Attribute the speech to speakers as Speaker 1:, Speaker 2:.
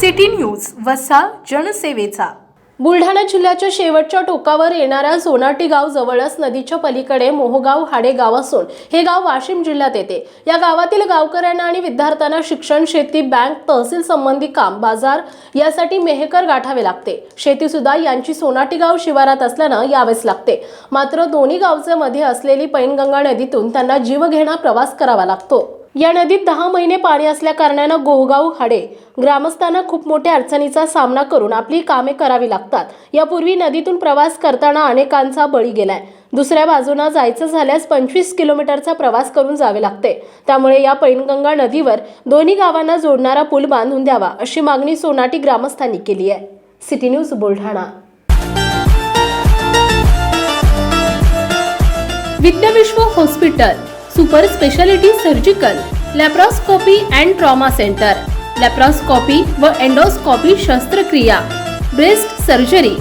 Speaker 1: City news वसा जनसेवेचा.
Speaker 2: बुलढाणा जिल्ह्याच्या शेवटच्या टोकावर येणाऱ्या सोनाटी गाव जवळच नदीच्या पलीकडे मोहगाव हाडे गाव असून हे गाव वाशिम जिल्ह्यात येते. या गावातील गावकऱ्यांना आणि विद्यार्थ्यांना शिक्षण शेती बँक तहसील संबंधी काम बाजार यासाठी मेहकर गाठावे लागते. शेती सुद्धा यांची सोनाटी गाव शिवारात असल्यानं यावेच लागते. मात्र दोन्ही गावचे मध्ये असलेली पैनगंगा नदीतून त्यांना जीवघेणा प्रवास करावा लागतो. या नदीत दहा महिने पाणी असल्या कारणानं गोहगाव हाडे ग्रामस्थांना खूप मोठ्या अडचणीचा सामना करून आपली कामे करावी लागतात. यापूर्वी नदीतून प्रवास करताना अनेकांचा बळी गेलाय. दुसऱ्या बाजूनं जायचं झाल्यास पंचवीस किलोमीटरचा प्रवास करून जावे लागते. त्यामुळे या पैनगंगा नदीवर दोन्ही गावांना जोडणारा पूल बांधून द्यावा अशी मागणी सोनाटी ग्रामस्थांनी केली आहे. City news Buldhana. Vidyavishwa hospital. Super speciality surgical laparoscopy and trauma centre laparoscopy व एंडोस्कॉपी शस्त्रक्रिया ब्रेस्ट सर्जरी